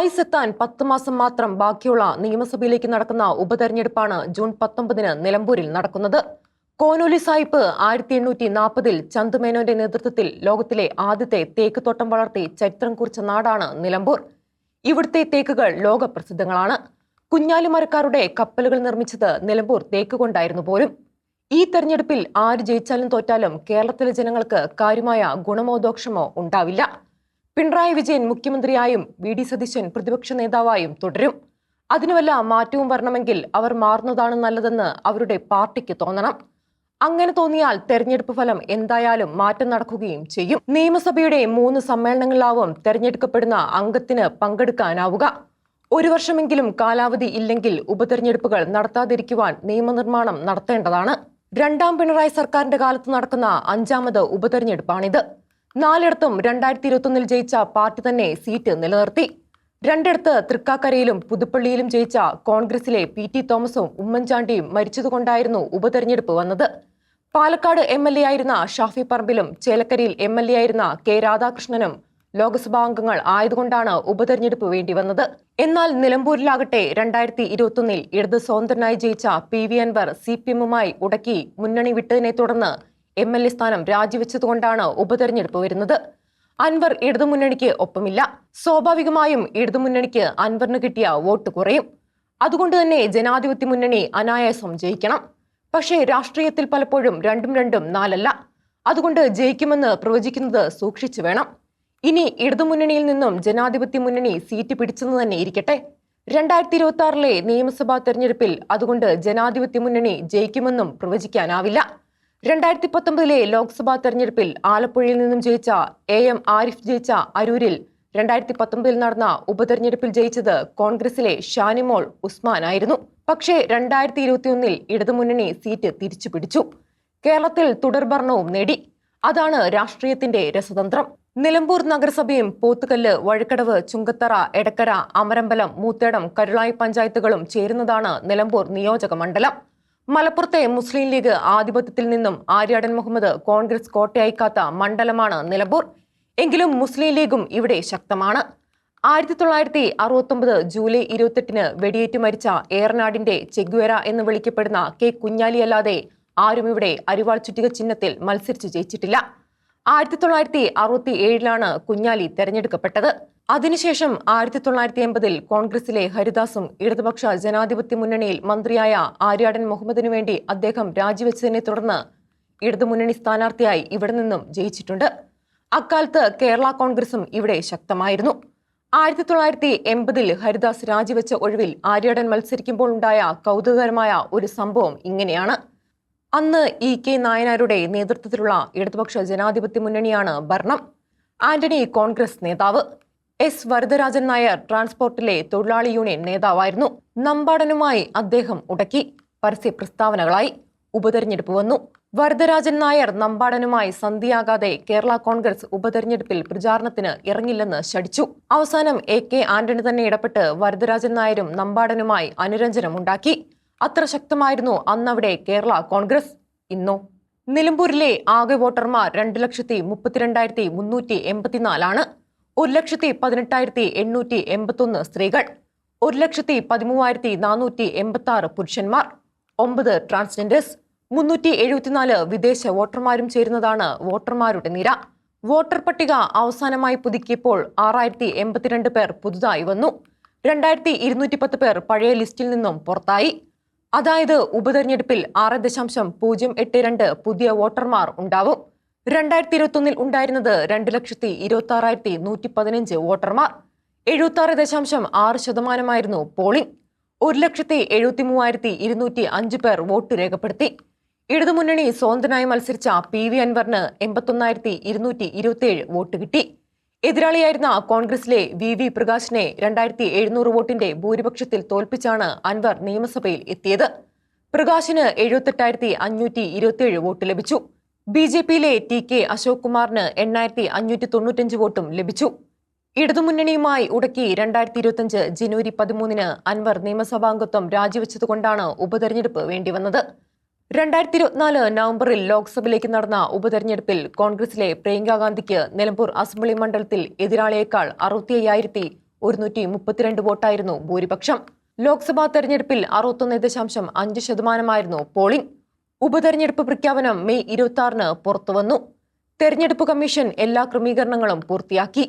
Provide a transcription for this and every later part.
ആയുസെത്താൻ പത്ത് മാസം മാത്രം ബാക്കിയുള്ള നിയമസഭയിലേക്ക് നടക്കുന്ന ഉപതെരഞ്ഞെടുപ്പാണ് ജൂൺ പത്തൊമ്പതിന് നിലമ്പൂരിൽ നടക്കുന്നത്. കോനോലി സായിപ്പ് ആയിരത്തി എണ്ണൂറ്റി നാൽപ്പതിൽ ചന്തുമേനോന്റെ നേതൃത്വത്തിൽ ലോകത്തിലെ ആദ്യത്തെ തേക്ക് തോട്ടം വളർത്തി ചരിത്രം കുറിച്ച നാടാണ് നിലമ്പൂർ. ഇവിടുത്തെ തേക്കുകൾ ലോകപ്രസിദ്ധങ്ങളാണ് കുഞ്ഞാലിമരക്കാരുടെ കപ്പലുകൾ നിർമ്മിച്ചത് നിലമ്പൂർ തേക്ക് കൊണ്ടായിരുന്നു പോലും. ഈ തെരഞ്ഞെടുപ്പിൽ ആര് ജയിച്ചാലും തോറ്റാലും കേരളത്തിലെ ജനങ്ങൾക്ക് കാര്യമായ ഗുണമോ ദോഷമോ ഉണ്ടാവില്ല. പിണറായി വിജയൻ മുഖ്യമന്ത്രിയായും വി ഡി സതീശൻ പ്രതിപക്ഷ നേതാവായും തുടരും. അതിനുവല്ല മാറ്റവും വരണമെങ്കിൽ അവർ മാറുന്നതാണ് നല്ലതെന്ന് അവരുടെ പാർട്ടിക്ക് തോന്നണം. അങ്ങനെ തോന്നിയാൽ തെരഞ്ഞെടുപ്പ് ഫലം എന്തായാലും മാറ്റം നടക്കുകയും ചെയ്യും. നിയമസഭയുടെ മൂന്ന് സമ്മേളനങ്ങളിലാവും തെരഞ്ഞെടുക്കപ്പെടുന്ന അംഗത്തിന് പങ്കെടുക്കാനാവുക. ഒരു വർഷമെങ്കിലും കാലാവധി ഇല്ലെങ്കിൽ ഉപതെരഞ്ഞെടുപ്പുകൾ നടത്താതിരിക്കുവാൻ നിയമനിർമ്മാണം നടത്തേണ്ടതാണ്. രണ്ടാം പിണറായി സർക്കാരിന്റെ കാലത്ത് നടക്കുന്ന അഞ്ചാമത് ഉപതെരഞ്ഞെടുപ്പാണിത്. നാലിടത്തും രണ്ടായിരത്തി ഇരുപത്തൊന്നിൽ ജയിച്ച പാർട്ടി തന്നെ സീറ്റ് നിലനിർത്തി. രണ്ടിടത്ത് തൃക്കാക്കരയിലും പുതുപ്പള്ളിയിലും ജയിച്ച കോൺഗ്രസിലെ പി ടി തോമസും ഉമ്മൻചാണ്ടിയും മരിച്ചതുകൊണ്ടായിരുന്നു ഉപതെരഞ്ഞെടുപ്പ് വന്നത്. പാലക്കാട് എം എൽ എ ആയിരുന്ന ഷാഫി പറമ്പിലും ചേലക്കരയിൽ എം എൽ എ ആയിരുന്ന കെ രാധാകൃഷ്ണനും ലോക്സഭാ അംഗങ്ങൾ ആയതുകൊണ്ടാണ് ഉപതെരഞ്ഞെടുപ്പ് വേണ്ടി വന്നത്. എന്നാൽ നിലമ്പൂരിലാകട്ടെ രണ്ടായിരത്തി ഇരുപത്തൊന്നിൽ ഇടത് സ്വതന്ത്രനായി ജയിച്ച P V Anvar C P എമ്മുമായി ഉടക്കി മുന്നണി വിട്ടതിനെ തുടർന്ന് എം എൽ എ സ്ഥാനം രാജിവെച്ചതുകൊണ്ടാണ് ഉപതെരഞ്ഞെടുപ്പ് വരുന്നത്. അൻവർ ഇടതുമുന്നണിക്ക് ഒപ്പമില്ല. സ്വാഭാവികമായും ഇടതുമുന്നണിക്ക് അൻവറിന് കിട്ടിയ വോട്ട് കുറയും. അതുകൊണ്ട് തന്നെ ജനാധിപത്യ മുന്നണി അനായാസം ജയിക്കണം. പക്ഷേ രാഷ്ട്രീയത്തിൽ പലപ്പോഴും രണ്ടും രണ്ടും നാലല്ല. അതുകൊണ്ട് ജയിക്കുമെന്ന് പ്രവചിക്കുന്നത് സൂക്ഷിച്ചു വേണം. ഇനി ഇടതുമുന്നണിയിൽ നിന്നും ജനാധിപത്യ മുന്നണി സീറ്റ് പിടിച്ചെന്ന് തന്നെ ഇരിക്കട്ടെ. രണ്ടായിരത്തി ഇരുപത്തി ആറിലെ നിയമസഭാ തെരഞ്ഞെടുപ്പിൽ അതുകൊണ്ട് ജനാധിപത്യ മുന്നണി ജയിക്കുമെന്നും പ്രവചിക്കാനാവില്ല. രണ്ടായിരത്തി പത്തൊമ്പതിലെ ലോക്സഭാ തെരഞ്ഞെടുപ്പിൽ ആലപ്പുഴയിൽ നിന്നും ജയിച്ച എ എം ആരിഫ് ജയിച്ച അരൂരിൽ രണ്ടായിരത്തി പത്തൊമ്പതിൽ നടന്ന ഉപതെരഞ്ഞെടുപ്പിൽ ജയിച്ചത് കോൺഗ്രസിലെ ഷാനിമോൾ ഉസ്മാൻ ആയിരുന്നു പക്ഷേ രണ്ടായിരത്തി ഇരുപത്തിയൊന്നിൽ ഇടതുമുന്നണി സീറ്റ് തിരിച്ചു പിടിച്ചു കേരളത്തിൽ തുടർഭരണവും നേടി. അതാണ് രാഷ്ട്രീയത്തിന്റെ രസതന്ത്രം. നിലമ്പൂർ നഗരസഭയും പോത്തുകല്ല് വഴുക്കടവ് ചുങ്കത്തറ എടക്കര അമരമ്പലം മൂത്തേടം കരുളായി പഞ്ചായത്തുകളും ചേരുന്നതാണ് നിലമ്പൂർ നിയോജക മണ്ഡലം. മലപ്പുറത്തെ മുസ്ലിം ലീഗ് ആധിപത്യത്തിൽ നിന്നും ആര്യാടൻ മുഹമ്മദ് കോൺഗ്രസ് കോട്ടയക്കാത്ത മണ്ഡലമാണ് നിലമ്പൂർ. എങ്കിലും മുസ്ലിം ലീഗും ഇവിടെ ശക്തമാണ്. ആയിരത്തി തൊള്ളായിരത്തി അറുപത്തൊമ്പത് ജൂലൈ ഇരുപത്തെട്ടിന് വെടിയേറ്റ് മരിച്ച ഏറനാടിന്റെ ചെഗ്വേര എന്ന് വിളിക്കപ്പെടുന്ന കെ കുഞ്ഞാലി അല്ലാതെ ആരും ഇവിടെ അരിവാൾ ചുറ്റിക ചിഹ്നത്തിൽ മത്സരിച്ച് ജയിച്ചിട്ടില്ല. ആയിരത്തി തൊള്ളായിരത്തി അറുപത്തി ഏഴിലാണ് കുഞ്ഞാലി തെരഞ്ഞെടുക്കപ്പെട്ടത്. അതിനുശേഷം ആയിരത്തി തൊള്ളായിരത്തി എൺപതിൽ കോൺഗ്രസിലെ ഹരിദാസും ഇടതുപക്ഷ ജനാധിപത്യ മുന്നണിയിൽ മന്ത്രിയായ ആര്യാടൻ മുഹമ്മദിനു വേണ്ടി അദ്ദേഹം രാജിവെച്ചതിനെ തുടർന്ന് ഇടതുമുന്നണി സ്ഥാനാർത്ഥിയായി ഇവിടെ നിന്നും ജയിച്ചിട്ടുണ്ട്. അക്കാലത്ത് കേരള കോൺഗ്രസും ഇവിടെ ശക്തമായിരുന്നു. ആയിരത്തി തൊള്ളായിരത്തി എൺപതിൽ ഹരിദാസ് രാജിവെച്ച ഒഴിവിൽ ആര്യാടൻ മത്സരിക്കുമ്പോൾ ഉണ്ടായ കൗതുകകരമായ ഒരു സംഭവം ഇങ്ങനെയാണ്. അന്ന് ഇ കെ നായനാരുടെ നേതൃത്വത്തിലുള്ള ഇടതുപക്ഷ ജനാധിപത്യ മുന്നണിയാണ് ഭരണം. ആന്റണി കോൺഗ്രസ് നേതാവ്. എസ് വരദരാജൻ നായർ ട്രാൻസ്പോർട്ടിലെ തൊഴിലാളി യൂണിയൻ നേതാവായിരുന്നു. നമ്പാടനുമായി അദ്ദേഹം ഉടക്കി. പരസ്യ പ്രസ്താവനകളായി ഉപതെരഞ്ഞെടുപ്പ് വന്നു. വരദരാജൻ നായർ നമ്പാടനുമായി സന്ധിയാകാതെ കേരള കോൺഗ്രസ് ഉപതെരഞ്ഞെടുപ്പിൽ പ്രചാരണത്തിന് ഇറങ്ങില്ലെന്ന് ശടിച്ചു അവസാനം എ കെ ആന്റണി തന്നെ ഇടപെട്ട് വരദരാജൻ നായരും നമ്പാടനുമായി അനുരഞ്ജനമുണ്ടാക്കി അത്ര ശക്തമായിരുന്നു അന്നവിടെ കേരള കോൺഗ്രസ്. ഇന്നോ? നിലമ്പൂരിലെ ആകെ വോട്ടർമാർ രണ്ട് ലക്ഷത്തി മുപ്പത്തിരണ്ടായിരത്തി മുന്നൂറ്റി എൺപത്തിനാലാണ്. ഒരു ലക്ഷത്തി പതിനെട്ടായിരത്തി എണ്ണൂറ്റി എൺപത്തൊന്ന് സ്ത്രീകൾ. ഒരു ലക്ഷത്തി പതിമൂവായിരത്തി നാനൂറ്റി എൺപത്തി ആറ് പുരുഷന്മാർ. ഒമ്പത് ട്രാൻസ്ജെൻഡേഴ്സ്. മുന്നൂറ്റി എഴുപത്തിനാല് വിദേശ വോട്ടർമാരും ചേരുന്നതാണ് വോട്ടർമാരുടെ നിര. വോട്ടർ പട്ടിക അവസാനമായി പുതുക്കിയപ്പോൾ ആറായിരത്തി എൺപത്തിരണ്ട് പേർ പുതുതായി വന്നു. രണ്ടായിരത്തി ഇരുന്നൂറ്റി പത്ത് പേർ പഴയ ലിസ്റ്റിൽ നിന്നും പുറത്തായി. അതായത് ഉപതെരഞ്ഞെടുപ്പിൽ ആറ് ദശാംശം പൂജ്യം എട്ട് രണ്ട് പുതിയ വോട്ടർമാർ ഉണ്ടാവും. രണ്ടായിരത്തി ഇരുപത്തൊന്നിൽ ഉണ്ടായിരുന്നത് രണ്ട് ലക്ഷത്തി ഇരുപത്തി ആറായിരത്തി നൂറ്റി പതിനഞ്ച് വോട്ടർമാർ. എഴുപത്തി ആറ് ദശാംശം ആറ് ശതമാനമായിരുന്നു പോളിംഗ്. ഒരു ലക്ഷത്തി എഴുപത്തി മൂവായിരത്തി ഇരുന്നൂറ്റി അഞ്ച് പേർ വോട്ട് രേഖപ്പെടുത്തി. ഇടതുമുന്നണി സ്വതന്ത്രനായി മത്സരിച്ച പി വി അൻവറിന് എൺപത്തൊന്നായിരത്തി ഇരുന്നൂറ്റി ഇരുപത്തിയേഴ് വോട്ട് കിട്ടി. എതിരാളിയായിരുന്ന കോൺഗ്രസിലെ വി വി പ്രകാശിനെ രണ്ടായിരത്തി എഴുന്നൂറ് വോട്ടിന്റെ ഭൂരിപക്ഷത്തിൽ തോൽപ്പിച്ചാണ് അൻവർ നിയമസഭയിൽ എത്തിയത്. പ്രകാശിന് എഴുപത്തെട്ടായിരത്തി അഞ്ഞൂറ്റി ഇരുപത്തിയേഴ് വോട്ട് ലഭിച്ചു. ബി ജെ പിയിലെ ടി കെ അശോക് കുമാറിന് എണ്ണായിരത്തി അഞ്ഞൂറ്റി തൊണ്ണൂറ്റഞ്ച് വോട്ടും ലഭിച്ചു. ഇടതുമുന്നണിയുമായി ഉടക്കി രണ്ടായിരത്തി ഇരുപത്തിയഞ്ച് ജനുവരി പതിമൂന്നിന് അൻവർ നിയമസഭാംഗത്വം രാജിവെച്ചതുകൊണ്ടാണ് ഉപതെരഞ്ഞെടുപ്പ് വേണ്ടിവന്നത്. രണ്ടായിരത്തി ഇരുപത്തിനാല് നവംബറിൽ ലോക്സഭയിലേക്ക് നടന്ന ഉപതെരഞ്ഞെടുപ്പിൽ കോൺഗ്രസിലെ പ്രിയങ്ക ഗാന്ധിക്ക് നിലമ്പൂർ അസംബ്ലി മണ്ഡലത്തിൽ എതിരാളിയേക്കാൾ അറുപത്തി അയ്യായിരത്തി ഒരുന്നൂറ്റി മുപ്പത്തിരണ്ട് വോട്ടായിരുന്നു ഭൂരിപക്ഷം. ലോക്സഭാ തെരഞ്ഞെടുപ്പിൽ അറുപത്തൊന്ന് ദശാംശം അഞ്ച് ശതമാനമായിരുന്നു പോളിംഗ്. ഉപതെരഞ്ഞെടുപ്പ് പ്രഖ്യാപനം മെയ് ഇരുപത്തി ആറിന് പുറത്തുവന്നു. തെരഞ്ഞെടുപ്പ് കമ്മീഷൻ എല്ലാ ക്രമീകരണങ്ങളും പൂർത്തിയാക്കി.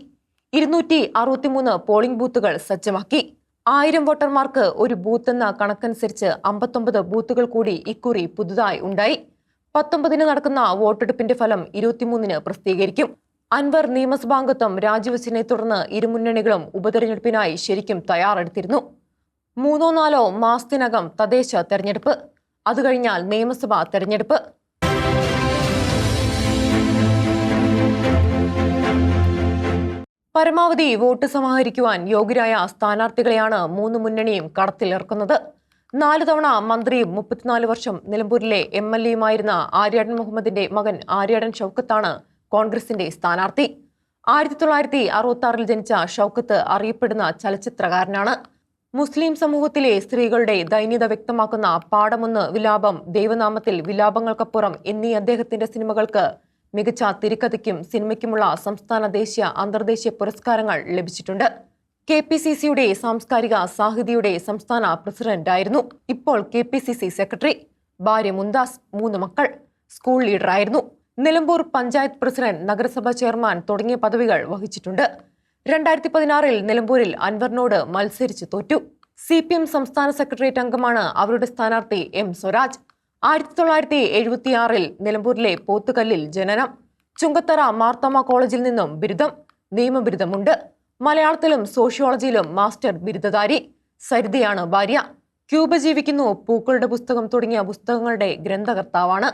ഇരുന്നൂറ്റി അറുപത്തിമൂന്ന് പോളിംഗ് ബൂത്തുകൾ സജ്ജമാക്കി. ആയിരം വോട്ടർമാർക്ക് ഒരു ബൂത്ത് എന്ന കണക്കനുസരിച്ച് അമ്പത്തൊമ്പത് ബൂത്തുകൾ കൂടി ഇക്കുറി പുതുതായി ഉണ്ടായി. പത്തൊമ്പതിന് നടക്കുന്ന വോട്ടെടുപ്പിന്റെ ഫലം ഇരുപത്തിമൂന്നിന് പ്രസിദ്ധീകരിക്കും. അൻവർ നിയമസഭാംഗത്വം രാജിവെച്ചതിനെ തുടർന്ന് ഇരുമുന്നണികളും ഉപതെരഞ്ഞെടുപ്പിനായി ശരിക്കും തയ്യാറെടുത്തിരുന്നു. മൂന്നോ നാലോ മാസത്തിനകം തദ്ദേശ തെരഞ്ഞെടുപ്പ്. അതുകഴിഞ്ഞാൽ നിയമസഭാ തെരഞ്ഞെടുപ്പ്. പരമാവധി വോട്ട് സമാഹരിക്കുവാൻ യോഗ്യരായ സ്ഥാനാർത്ഥികളെയാണ് മൂന്ന് മുന്നണിയും കടത്തിലിറക്കുന്നത്. നാല് തവണ മന്ത്രിയും മുപ്പത്തിനാല് വർഷം നിലമ്പൂരിലെ എം എൽ എയുമായിരുന്ന ആര്യാടൻ മുഹമ്മദിന്റെ മകൻ ആര്യാടൻ ഷൗക്കത്താണ് കോൺഗ്രസിന്റെ സ്ഥാനാർത്ഥി. ആയിരത്തി തൊള്ളായിരത്തി അറുപത്തി ആറിൽ ജനിച്ച ഷൗക്കത്ത് അറിയപ്പെടുന്ന ചലച്ചിത്രകാരനാണ്. മുസ്ലിം സമൂഹത്തിലെ സ്ത്രീകളുടെ ദൈന്യത വ്യക്തമാക്കുന്ന പാടമൊന്ന് വിലാപം ദൈവനാമത്തിൽ വിലാപങ്ങൾക്കപ്പുറം എന്നീ അദ്ദേഹത്തിന്റെ സിനിമകൾക്ക് മികച്ച തിരക്കഥയ്ക്കും സിനിമയ്ക്കുമുള്ള സംസ്ഥാന ദേശീയ അന്തർദേശീയ പുരസ്കാരങ്ങൾ ലഭിച്ചിട്ടുണ്ട്. കെ പി സി സിയുടെ സാംസ്കാരിക സാഹിതിയുടെ സംസ്ഥാന പ്രസിഡന്റായിരുന്നു ഇപ്പോൾ K P C C secretary. ഭാര്യ മുന്താസ് മൂന്ന് മക്കൾ സ്കൂൾ ലീഡറായിരുന്നു. നിലമ്പൂർ പഞ്ചായത്ത് പ്രസിഡന്റ് നഗരസഭാ ചെയർമാൻ തുടങ്ങിയ പദവികൾ വഹിച്ചിട്ടുണ്ട്. രണ്ടായിരത്തി പതിനാറിൽ നിലമ്പൂരിൽ അൻവറിനോട് മത്സരിച്ച് തോറ്റു. സി പി എം സംസ്ഥാന സെക്രട്ടേറിയറ്റ് അംഗമാണ് അവരുടെ സ്ഥാനാർത്ഥി എം സ്വരാജ്. ആയിരത്തി തൊള്ളായിരത്തി എഴുപത്തിയാറിൽ നിലമ്പൂരിലെ പോത്തുകല്ലിൽ ജനനം. ചുങ്കത്തറ മാർത്തമ്മ കോളേജിൽ നിന്നും ബിരുദം നിയമബിരുദമുണ്ട്. മലയാളത്തിലും സോഷ്യോളജിയിലും മാസ്റ്റർ ബിരുദധാരി. സരിതയാണ് ഭാര്യ. ക്യൂബ ജീവിക്കുന്നു പൂക്കളുടെ പുസ്തകം തുടങ്ങിയ പുസ്തകങ്ങളുടെ ഗ്രന്ഥകർത്താവാണ്.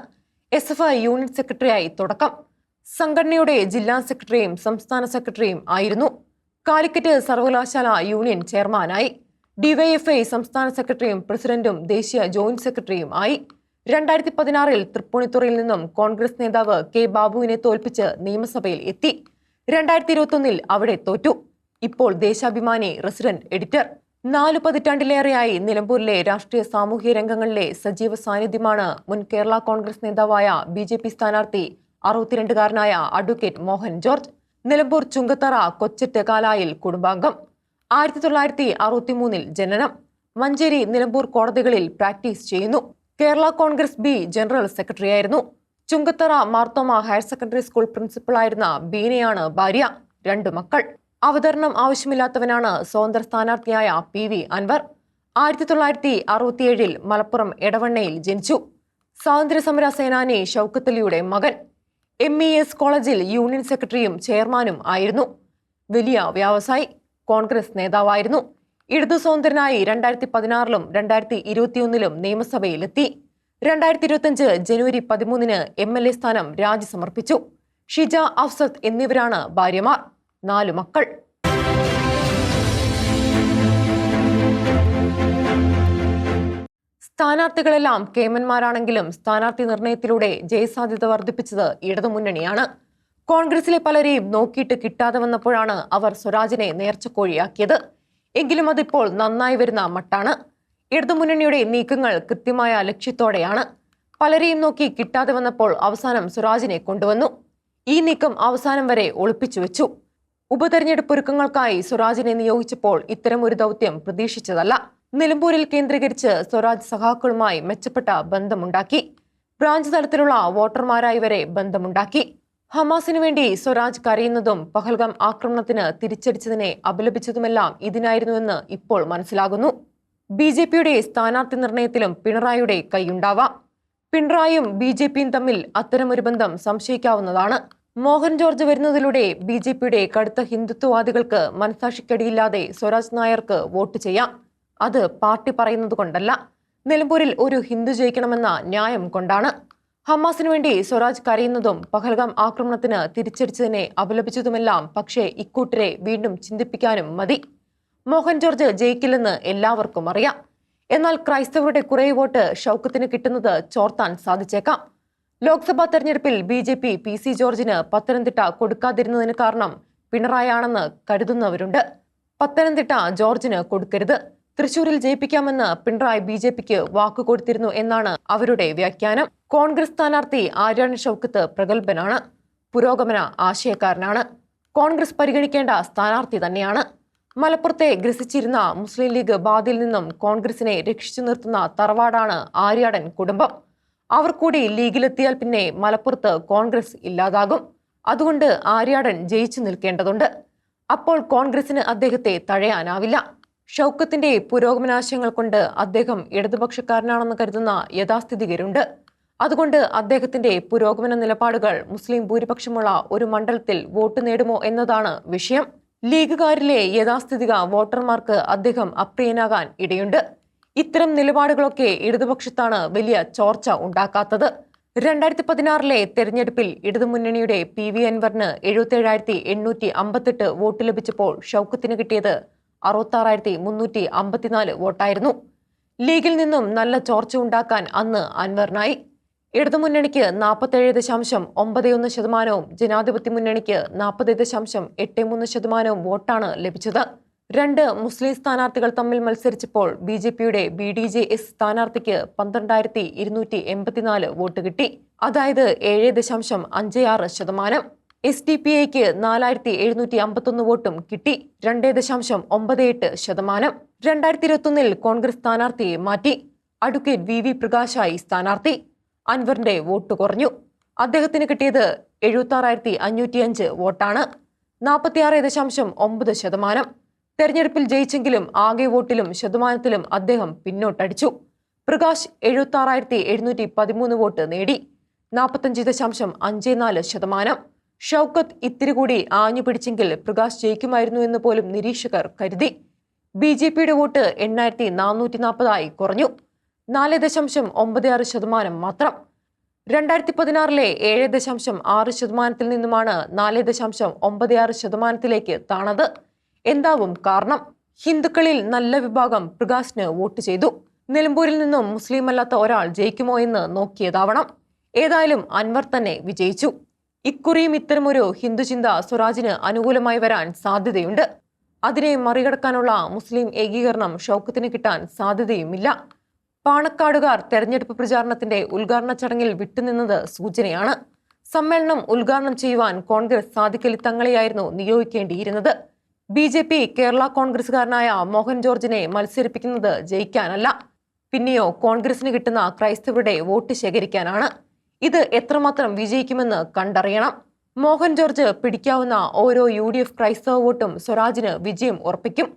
എസ് എഫ് ഐ യൂണിറ്റ് സെക്രട്ടറിയായി തുടക്കം. സംഘടനയുടെ ജില്ലാ സെക്രട്ടറിയും സംസ്ഥാന സെക്രട്ടറിയും ആയിരുന്നു. കാലിക്കറ്റ് സർവകലാശാല യൂണിയൻ ചെയർമാനായി. ഡിവൈഎഫ്ഐ സംസ്ഥാന സെക്രട്ടറിയും പ്രസിഡന്റും ദേശീയ ജോയിന്റ് സെക്രട്ടറിയും ആയി. രണ്ടായിരത്തി പതിനാറിൽ തൃപ്പൂണിത്തുറയിൽ നിന്നും കോൺഗ്രസ് നേതാവ് കെ ബാബുവിനെ തോൽപ്പിച്ച് നിയമസഭയിൽ എത്തി. രണ്ടായിരത്തി ഇരുപത്തൊന്നിൽ അവിടെ തോറ്റു. ഇപ്പോൾ ദേശാഭിമാനി റെസിഡന്റ് എഡിറ്റർ. നാലു പതിറ്റാണ്ടിലേറെയായി നിലമ്പൂരിലെ രാഷ്ട്രീയ സാമൂഹ്യ രംഗങ്ങളിലെ സജീവ സാന്നിധ്യമാണ് മുൻ കേരള കോൺഗ്രസ് നേതാവായ ബി ജെ പി സ്ഥാനാർത്ഥി അറുപത്തിരണ്ടുകാരനായ അഡ്വക്കേറ്റ് മോഹൻ ജോർജ് നിലമ്പൂർ ചുങ്കത്തറ കൊച്ചറ്റ് കാലായിൽ കുടുംബാംഗം ആയിരത്തി തൊള്ളായിരത്തി അറുപത്തിമൂന്നിൽ ജനനം മഞ്ചേരി നിലമ്പൂർ കോടതികളിൽ പ്രാക്ടീസ് ചെയ്യുന്നു. Kerala Congress B general secretary ആയിരുന്നു Chungathara Marthoma higher secondary school പ്രിൻസിപ്പളായിരുന്ന ബീനയാണ് ഭാര്യ രണ്ട് മക്കൾ. അവതരണം ആവശ്യമില്ലാത്തവനാണ് സ്വതന്ത്ര സ്ഥാനാർത്ഥിയായ പി വി അൻവർ. ആയിരത്തി തൊള്ളായിരത്തി അറുപത്തിയേഴിൽ മലപ്പുറം എടവണ്ണയിൽ ജനിച്ചു. സ്വാതന്ത്ര്യസമര സേനാനി ഷൗക്കത്തലിയുടെ മകൻ. എം ഇ എസ് കോളേജിൽ യൂണിയൻ സെക്രട്ടറിയും ചെയർമാനും ആയിരുന്നു. വലിയ വ്യാവസായി കോൺഗ്രസ് നേതാവായിരുന്നു. ഇടതു സ്വതന്ത്രനായി രണ്ടായിരത്തി പതിനാറിലും രണ്ടായിരത്തി ഇരുപത്തിയൊന്നിലും നിയമസഭയിലെത്തി. രണ്ടായിരത്തി ഇരുപത്തിയഞ്ച് ജനുവരി പതിമൂന്നിന് എം എൽ എ സ്ഥാനം രാജി സമർപ്പിച്ചു ഷിജ അഫ്സത്ത് എന്നിവരാണ് ഭാര്യമാർ. നാലു മക്കൾ. സ്ഥാനാർത്ഥികളെല്ലാം കേമന്മാരാണെങ്കിലും സ്ഥാനാർത്ഥി നിർണയത്തിലൂടെ ജയസാധ്യത വർദ്ധിപ്പിച്ചത് ഇടതുമുന്നണിയാണ്. കോൺഗ്രസിലെ പലരെയും നോക്കിയിട്ട് കിട്ടാതെ വന്നപ്പോഴാണ് അവർ സ്വരാജിനെ നേർച്ചക്കോഴിയാക്കിയത്. എങ്കിലും അതിപ്പോൾ നന്നായി വരുന്ന മട്ടാണ്. ഇടതുമുന്നണിയുടെ നീക്കങ്ങൾ കൃത്യമായ ലക്ഷ്യത്തോടെയാണ്. പലരെയും നോക്കി കിട്ടാതെ വന്നപ്പോൾ അവസാനം സ്വരാജിനെ കൊണ്ടുവന്നു. ഈ നീക്കം അവസാനം വരെ ഒളിപ്പിച്ചു വെച്ചു. ഉപതെരഞ്ഞെടുപ്പ് ഒരുക്കങ്ങൾക്കായി സ്വരാജിനെ നിയോഗിച്ചപ്പോൾ ഇത്തരം ഒരു ദൗത്യം പ്രതീക്ഷിച്ചതല്ല. നിലമ്പൂരിൽ കേന്ദ്രീകരിച്ച് സ്വരാജ് സഖാക്കളുമായി മെച്ചപ്പെട്ട ബന്ധമുണ്ടാക്കി. ബ്രാഞ്ച് തലത്തിലുള്ള വോട്ടർമാരായി വരെ ബന്ധമുണ്ടാക്കി. ഹമാസിനു വേണ്ടി സ്വരാജ് കരയുന്നതും പഹൽഗാം ആക്രമണത്തിന് തിരിച്ചടിച്ചതിനെ അപലപിച്ചതുമെല്ലാം ഇതിനായിരുന്നുവെന്ന് ഇപ്പോൾ മനസ്സിലാകുന്നു. ബി ജെ പിയുടെ സ്ഥാനാർത്ഥി നിർണയത്തിലും പിണറായിയുടെ കൈയുണ്ടാവാം. പിണറായിയും ബി ജെ പിയും തമ്മിൽ അത്തരമൊരു ബന്ധം സംശയിക്കാവുന്നതാണ്. മോഹൻ ജോർജ് വരുന്നതിലൂടെ ബി ജെ പിയുടെ കടുത്ത ഹിന്ദുത്വവാദികൾക്ക് മനസാക്ഷിക്കടിയില്ലാതെ സ്വരാജ് നായർക്ക് വോട്ട് ചെയ്യാം. അത് പാർട്ടി പറയുന്നത് കൊണ്ടല്ല. നിലമ്പൂരിൽ ഒരു ഹിന്ദു ജയിക്കണമെന്ന ന്യായം കൊണ്ടാണ്. ഹമാസിനു വേണ്ടി സ്വരാജ് കരയുന്നതും പഹൽഗാം ആക്രമണത്തിന് തിരിച്ചടിച്ചതിനെ അപലപിച്ചതുമെല്ലാം പക്ഷേ ഇക്കൂട്ടരെ വീണ്ടും ചിന്തിപ്പിക്കാനും മതി. മോഹൻ ജോർജ് ജയിക്കില്ലെന്ന് എല്ലാവർക്കും അറിയാം. എന്നാൽ ക്രൈസ്തവരുടെ കുറേ വോട്ട് ഷൗക്കത്തിന് കിട്ടുന്നത് ചോർത്താൻ സാധിച്ചേക്കാം. ലോക്സഭാ തെരഞ്ഞെടുപ്പിൽ B J P P C ജോർജിന് പത്തനംതിട്ട കൊടുക്കാതിരുന്നതിന് കാരണം പിണറായാണെന്ന് കരുതുന്നവരുണ്ട്. പത്തനംതിട്ട ജോർജിന് കൊടുക്കരുത്. തൃശൂരിൽ ജയിപ്പിക്കാമെന്ന് പിണറായി ബി ജെ പിക്ക് വാക്കു കൊടുത്തിരുന്നു എന്നാണ് അവരുടെ വ്യാഖ്യാനം. കോൺഗ്രസ് സ്ഥാനാർത്ഥി ആര്യൻ ഷൗക്കത്ത് പ്രഗത്ഭനാണ്. പുരോഗമന ആശയക്കാരനാണ്. കോൺഗ്രസ് പരിഗണിക്കേണ്ട സ്ഥാനാർത്ഥി തന്നെയാണ്. മലപ്പുറത്തെ ഗ്രസിച്ചിരുന്ന മുസ്ലിം ലീഗ് ബാദിൽ നിന്നും കോൺഗ്രസിനെ രക്ഷിച്ചു നിർത്തുന്ന തറവാടാണ് ആര്യാടൻ കുടുംബം. അവർ കൂടി ലീഗിലെത്തിയാൽ പിന്നെ മലപ്പുറത്ത് കോൺഗ്രസ് ഇല്ലാതാകും. അതുകൊണ്ട് ആര്യാടൻ ജയിച്ചു നിൽക്കേണ്ടതുണ്ട്. അപ്പോൾ കോൺഗ്രസിന് അദ്ദേഹത്തെ തഴയാനാവില്ല. ഷൗക്കത്തിന്റെ പുരോഗമനാശയങ്ങൾ കൊണ്ട് അദ്ദേഹം ഇടതുപക്ഷക്കാരനാണെന്ന് കരുതുന്ന യഥാസ്ഥിതികരുണ്ട്. അതുകൊണ്ട് അദ്ദേഹത്തിന്റെ പുരോഗമന നിലപാടുകൾ മുസ്ലിം ഭൂരിപക്ഷമുള്ള ഒരു മണ്ഡലത്തിൽ വോട്ട് നേടുമോ എന്നതാണ് വിഷയം. ലീഗുകാരിലെ യഥാസ്ഥിതിക വോട്ടർമാർക്ക് അദ്ദേഹം അപ്രിയനാകാൻ ഇടയുണ്ട്. ഇത്തരം നിലപാടുകളൊക്കെ ഇടതുപക്ഷത്താണ് വലിയ ചോർച്ച ഉണ്ടാക്കാത്തത്. രണ്ടായിരത്തി പതിനാറിലെ തെരഞ്ഞെടുപ്പിൽ ഇടതുമുന്നണിയുടെ പി വി അൻവറിന് എഴുപത്തേഴായിരത്തി എണ്ണൂറ്റി അമ്പത്തെട്ട് വോട്ട് ലഭിച്ചപ്പോൾ ഷൗക്കത്തിന് കിട്ടിയത് അറുപത്താറായിരത്തി മുന്നൂറ്റി അമ്പത്തിനാല് വോട്ടായിരുന്നു. ലീഗിൽ നിന്നും നല്ല ചോർച്ച ഉണ്ടാക്കാൻ അന്ന് അൻവറിനായി. ഇടതുമുന്നണിക്ക് നാൽപ്പത്തേഴ് ദശാംശം ഒമ്പത് ഒന്ന് ശതമാനവും ജനാധിപത്യ മുന്നണിക്ക് നാൽപ്പത് ദശാംശം എട്ട് മൂന്ന് ശതമാനവും വോട്ടാണ് ലഭിച്ചത്. രണ്ട് മുസ്ലിം സ്ഥാനാർത്ഥികൾ തമ്മിൽ മത്സരിച്ചപ്പോൾ ബി ജെ പിയുടെ ബി ഡി ജെ എസ് സ്ഥാനാർത്ഥിക്ക് പന്ത്രണ്ടായിരത്തി ഇരുന്നൂറ്റി എൺപത്തിനാല് വോട്ട് കിട്ടി. അതായത് ഏഴ് ദശാംശം അഞ്ച് ആറ് ശതമാനം. എസ് ഡി പി ഐക്ക് നാലായിരത്തി എഴുന്നൂറ്റി അമ്പത്തൊന്ന് വോട്ടും കിട്ടി. രണ്ട് ദശാംശം ഒമ്പത് എട്ട് ശതമാനം. രണ്ടായിരത്തി ഇരുപത്തൊന്നിൽ കോൺഗ്രസ് സ്ഥാനാർത്ഥിയെ മാറ്റി. അഡ്വക്കേറ്റ് വി വി പ്രകാശായി സ്ഥാനാർത്ഥി. അൻവറിന്റെ വോട്ട് കുറഞ്ഞു. അദ്ദേഹത്തിന് കിട്ടിയത് എഴുപത്തി അഞ്ഞൂറ്റി അഞ്ച് വോട്ടാണ്. നാൽപ്പത്തിയാറ് ദശാംശം ഒമ്പത് ശതമാനം. തെരഞ്ഞെടുപ്പിൽ ജയിച്ചെങ്കിലും ആകെ വോട്ടിലും ശതമാനത്തിലും അദ്ദേഹം പിന്നോട്ടടിച്ചു. പ്രകാശ് എഴുപത്തി ആറായിരത്തി എഴുന്നൂറ്റി പതിമൂന്ന് വോട്ട് നേടി. നാൽപ്പത്തഞ്ച് ദശാംശം അഞ്ച് നാല് ശതമാനം. ഷൗക്കത്ത് ഇത്തിരി കൂടി ആഞ്ഞു പിടിച്ചെങ്കിൽ പ്രകാശ് ജയിക്കുമായിരുന്നു എന്ന് പോലും നിരീക്ഷകർ കരുതി. ബി ജെ പിയുടെ വോട്ട് എണ്ണായിരത്തി നാനൂറ്റി നാൽപ്പതായി കുറഞ്ഞു. നാല് ദശാംശം ഒമ്പത് ആറ് ശതമാനം മാത്രം. രണ്ടായിരത്തി പതിനാറിലെ ഏഴ് ദശാംശം ആറ് ശതമാനത്തിൽ നിന്നുമാണ് നാല് ദശാംശം ഒമ്പത് ആറ് ശതമാനത്തിലേക്ക് താണത്. എന്താവും കാരണം? ഹിന്ദുക്കളിൽ നല്ല വിഭാഗം പ്രകാശിന് വോട്ട് ചെയ്തു. നിലമ്പൂരിൽ നിന്നും മുസ്ലിം അല്ലാത്ത ഒരാൾ ജയിക്കുമോ എന്ന് നോക്കിയതാവണം. ഏതായാലും അൻവർ തന്നെ വിജയിച്ചു. ഇക്കുറിയും ഇത്തരമൊരു ഹിന്ദുചിന്ത സ്വരാജിന് അനുകൂലമായി വരാൻ സാധ്യതയുണ്ട്. അതിനെ മറികടക്കാനുള്ള മുസ്ലിം ഏകീകരണം ഷൗക്കത്തിന് കിട്ടാൻ സാധ്യതയുമില്ല. പാണക്കാടുകാർ തെരഞ്ഞെടുപ്പ് പ്രചാരണത്തിന്റെ ഉദ്ഘാടന ചടങ്ങിൽ വിട്ടുനിന്നത് സൂചനയാണ്. സമ്മേളനം ഉദ്ഘാടനം ചെയ്യുവാൻ കോൺഗ്രസ് സാധിക്കലി തങ്ങളെയായിരുന്നു നിയോഗിക്കേണ്ടിയിരുന്നത്. ബി ജെ പി കേരള കോൺഗ്രസുകാരനായ മോഹൻ ജോർജിനെ മത്സരിപ്പിക്കുന്നത് ജയിക്കാനല്ല. പിന്നെയോ കോൺഗ്രസിന് കിട്ടുന്ന ക്രൈസ്തവരുടെ വോട്ട് ശേഖരിക്കാനാണ്. ഇത് എത്രമാത്രം വിജയിക്കുമെന്ന് കണ്ടറിയണം. മോഹൻ ജോർജ് പിടിക്കാവുന്ന ഓരോ യു ഡി എഫ് ക്രൈസ്തവ വോട്ടും സ്വരാജിന് വിജയം ഉറപ്പിക്കും.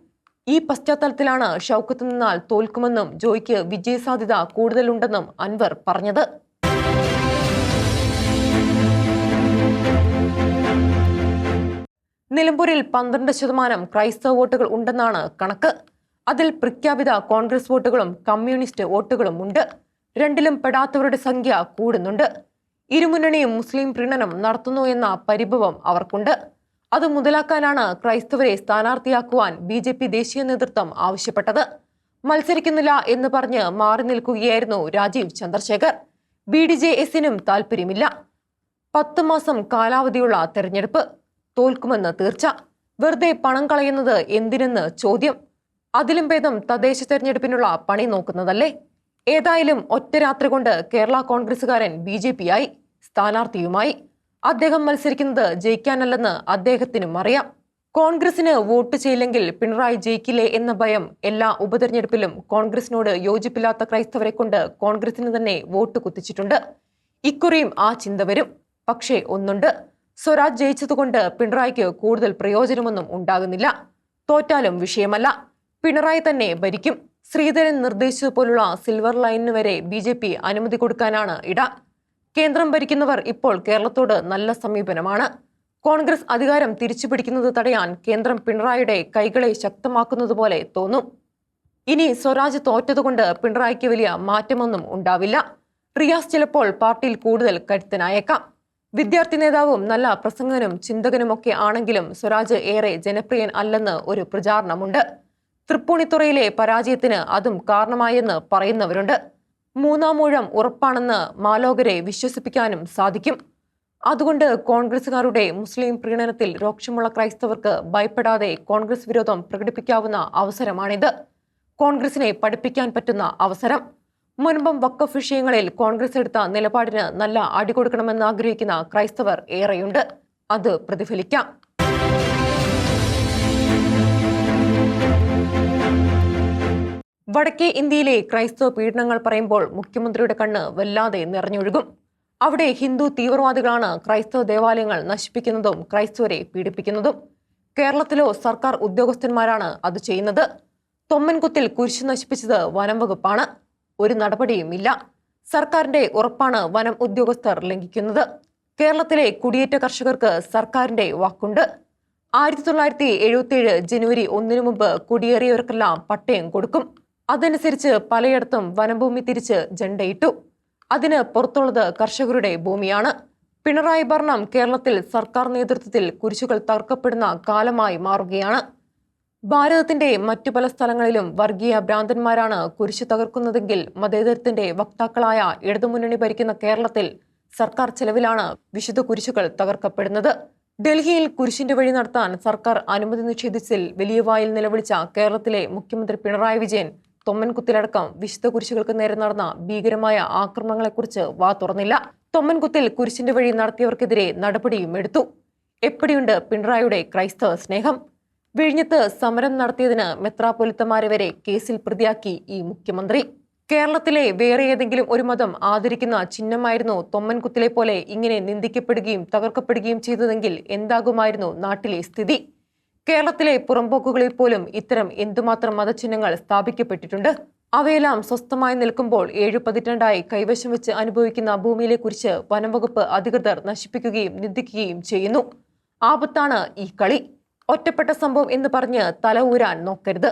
ഈ പശ്ചാത്തലത്തിലാണ് ഷൗക്കത്ത് നിന്നാൽ തോൽക്കുമെന്നും ജോയ്ക്ക് വിജയസാധ്യത കൂടുതലുണ്ടെന്നും അൻവർ പറഞ്ഞത്. നിലമ്പൂരിൽ പന്ത്രണ്ട് ശതമാനം ക്രൈസ്തവ വോട്ടുകൾ ഉണ്ടെന്നാണ് കണക്ക്. അതിൽ പ്രഖ്യാപിത കോൺഗ്രസ് വോട്ടുകളും കമ്മ്യൂണിസ്റ്റ് വോട്ടുകളും ഉണ്ട്. രണ്ടിലും പെടാത്തവരുടെ സംഖ്യ കൂടുന്നുണ്ട്. ഇരുമുന്നണിയും മുസ്ലിം പ്രീണനം നടത്തുന്നു എന്ന പരിഭവം അവർക്കുണ്ട്. അത് മുതലാക്കാനാണ് ക്രൈസ്തവരെ സ്ഥാനാർത്ഥിയാക്കുവാൻ ബി ജെ പി ദേശീയ നേതൃത്വം ആവശ്യപ്പെട്ടത്. മത്സരിക്കുന്നില്ല എന്ന് പറഞ്ഞ് മാറി നിൽക്കുകയായിരുന്നു Rajeev Chandrasekhar. B D J എസിനും താല്പര്യമില്ല പത്ത് മാസം കാലാവധിയുള്ള തെരഞ്ഞെടുപ്പ്. തോൽക്കുമെന്ന് തീർച്ച. വെറുതെ പണം കളയുന്നത് എന്തിനെന്ന് ചോദ്യം. അതിലും ഭേദം തദ്ദേശ തെരഞ്ഞെടുപ്പിനുള്ള പണി നോക്കുന്നതല്ലേ? ഏതായാലും ഒറ്റ രാത്രി കൊണ്ട് കേരള കോൺഗ്രസുകാരൻ ബി ജെ പി ആയി സ്ഥാനാർത്ഥിയുമായി. അദ്ദേഹം മത്സരിക്കുന്നത് ജയിക്കാനല്ലെന്ന് അദ്ദേഹത്തിനും അറിയാം. കോൺഗ്രസിന് വോട്ട് ചെയ്യില്ലെങ്കിൽ പിണറായി ജയിക്കില്ലേ എന്ന ഭയം എല്ലാ ഉപതെരഞ്ഞെടുപ്പിലും കോൺഗ്രസിനോട് യോജിപ്പില്ലാത്ത ക്രൈസ്തവരെ കൊണ്ട് കോൺഗ്രസിന് തന്നെ വോട്ട് കുത്തിച്ചിട്ടുണ്ട്. ഇക്കുറിയും ആ ചിന്ത വരും. പക്ഷേ ഒന്നുണ്ട്. സ്വരാജ് ജയിച്ചതുകൊണ്ട് പിണറായിക്ക് കൂടുതൽ പ്രയോജനമൊന്നും ഉണ്ടാകുന്നില്ല. തോറ്റാലും വിഷയമല്ല. പിണറായി തന്നെ ഭരിക്കും. ശ്രീധരൻ നിർദ്ദേശിച്ചതുപോലുള്ള സിൽവർ ലൈനിന് വരെ ബി അനുമതി കൊടുക്കാനാണ് ഇട. കേന്ദ്രം ഭരിക്കുന്നവർ ഇപ്പോൾ കേരളത്തോട് നല്ല സമീപനമാണ്. കോൺഗ്രസ് അധികാരം തിരിച്ചുപിടിക്കുന്നത് തടയാൻ കേന്ദ്രം പിണറായിയുടെ കൈകളെ ശക്തമാക്കുന്നത് പോലെ തോന്നും. ഇനി സ്വരാജ് തോറ്റതുകൊണ്ട് പിണറായിക്ക് വലിയ മാറ്റമൊന്നും ഉണ്ടാവില്ല. റിയാസ് ചിലപ്പോൾ പാർട്ടിയിൽ കൂടുതൽ കരുത്തനായേക്കാം. വിദ്യാർത്ഥി നേതാവും നല്ല പ്രസംഗനും ചിന്തകനുമൊക്കെ ആണെങ്കിലും സ്വരാജ് ഏറെ ജനപ്രിയൻ അല്ലെന്ന് ഒരു പ്രചാരണമുണ്ട്. തൃപ്പൂണിത്തുറയിലെ പരാജയത്തിന് അതും കാരണമായെന്ന് പറയുന്നവരുണ്ട്. മൂന്നാം ഊഴം ഉറപ്പാണെന്ന് മാലോകരെ വിശ്വസിപ്പിക്കാനും സാധിക്കും. അതുകൊണ്ട് കോൺഗ്രസുകാരുടെ മുസ്ലിം പ്രീണനത്തിൽ രോക്ഷമുള്ള ക്രൈസ്തവർക്ക് ഭയപ്പെടാതെ കോൺഗ്രസ് വിരോധം പ്രകടിപ്പിക്കാവുന്ന അവസരമാണിത്. കോൺഗ്രസിനെ പഠിപ്പിക്കാൻ പറ്റുന്ന അവസരം. മുൻപും വക്കഫ് വിഷയങ്ങളിൽ കോൺഗ്രസ് എടുത്ത നിലപാടിന് നല്ല അടികൊടുക്കണമെന്ന് ആഗ്രഹിക്കുന്ന ക്രൈസ്തവർ ഏറെയുണ്ട്. അത് പ്രതിഫലിക്കാം. വടക്കേ ഇന്ത്യയിലെ ക്രൈസ്തവ പീഡനങ്ങൾ പറയുമ്പോൾ മുഖ്യമന്ത്രിയുടെ കണ്ണ് വല്ലാതെ നിറഞ്ഞൊഴുകും. അവിടെ ഹിന്ദു തീവ്രവാദികളാണ് ക്രൈസ്തവ ദേവാലയങ്ങൾ നശിപ്പിക്കുന്നതും ക്രൈസ്തവരെ പീഡിപ്പിക്കുന്നതും. കേരളത്തിലോ സർക്കാർ ഉദ്യോഗസ്ഥന്മാരാണ് അത് ചെയ്യുന്നത്. തൊമ്മൻകുത്തിൽ കുരിശു നശിപ്പിച്ചത് വനം വകുപ്പാണ്. ഒരു നടപടിയുമില്ല. സർക്കാരിന്റെ ഉറപ്പാണ് വനം ഉദ്യോഗസ്ഥർ ലംഘിക്കുന്നത്. കേരളത്തിലെ കുടിയേറ്റ കർഷകർക്ക് സർക്കാരിന്റെ വാക്കുണ്ട്. ആയിരത്തി തൊള്ളായിരത്തി എഴുപത്തിയേഴ് ജനുവരി ഒന്നിനു മുമ്പ് കുടിയേറിയവർക്കെല്ലാം പട്ടയം കൊടുക്കും. അതനുസരിച്ച് പലയിടത്തും വനഭൂമി തിരിച്ച് ജണ്ടയിട്ടു. അതിന് പുറത്തുള്ളത് കർഷകരുടെ ഭൂമിയാണ്. പിണറായി ഭരണം കേരളത്തിൽ സർക്കാർ നേതൃത്വത്തിൽ കുരിശുകൾ തകർക്കപ്പെടുന്ന കാലമായി മാറുകയാണ്. ഭാരതത്തിന്റെ മറ്റു പല സ്ഥലങ്ങളിലും വർഗീയ ഭ്രാന്തന്മാരാണ് കുരിശു തകർക്കുന്നതെങ്കിൽ മതേതരത്തിന്റെ വക്താക്കളായ ഇടതുമുന്നണി ഭരിക്കുന്ന കേരളത്തിൽ സർക്കാർ ചെലവിലാണ് വിശുദ്ധ കുരിശുകൾ തകർക്കപ്പെടുന്നത്. ഡൽഹിയിൽ കുരിശിന്റെ വഴി നടത്താൻ സർക്കാർ അനുമതി നിഷേധിച്ചതിൽ വലിയ വായിൽ നിലവിളിച്ച കേരളത്തിലെ മുഖ്യമന്ത്രി പിണറായി വിജയൻ തൊമ്മൻകുത്തിലടക്കം വിശുദ്ധ കുരിശുകൾക്ക് നേരെ നടന്ന ഭീകരമായ ആക്രമണങ്ങളെക്കുറിച്ച് വാ തുറന്നില്ല. തൊമ്മൻകുത്തിൽ കുരിശിന്റെ വഴി നടത്തിയവർക്കെതിരെ നടപടിയും എടുത്തു. എപ്പടിയുണ്ട് പിണറായിയുടെ ക്രൈസ്തവ സ്നേഹം? വിഴിഞ്ഞത്ത് സമരം നടത്തിയതിന് മെത്രാപ്പൊലിത്തമാരെ വരെ കേസിൽ പ്രതിയാക്കി ഈ മുഖ്യമന്ത്രി. കേരളത്തിലെ വേറെ ഏതെങ്കിലും ഒരു മതം ആദരിക്കുന്ന ചിഹ്നമായിരുന്നു തൊമ്മൻകുത്തിലെ പോലെ ഇങ്ങനെ നിന്ദിക്കപ്പെടുകയും തകർക്കപ്പെടുകയും ചെയ്തതെങ്കിൽ എന്താകുമായിരുന്നു നാട്ടിലെ സ്ഥിതി? കേരളത്തിലെ പുറമ്പോക്കുകളിൽ പോലും ഇത്തരം എന്തുമാത്രം മതചിഹ്നങ്ങൾ സ്ഥാപിക്കപ്പെട്ടിട്ടുണ്ട്? അവയെല്ലാം സ്വസ്ഥമായി നിൽക്കുമ്പോൾ ഏഴു പതിറ്റാണ്ടായി കൈവശം വെച്ച് അനുഭവിക്കുന്ന ഭൂമിയിലെ കുറിച്ച് വനംവകുപ്പ് അധികൃതർ നശിപ്പിക്കുകയും നിന്ദിക്കുകയും ചെയ്യുന്നു. ആപത്താണ് ഈ കളി. ഒറ്റപ്പെട്ട സംഭവം എന്ന് പറഞ്ഞ് തല ഊരാൻ നോക്കരുത്.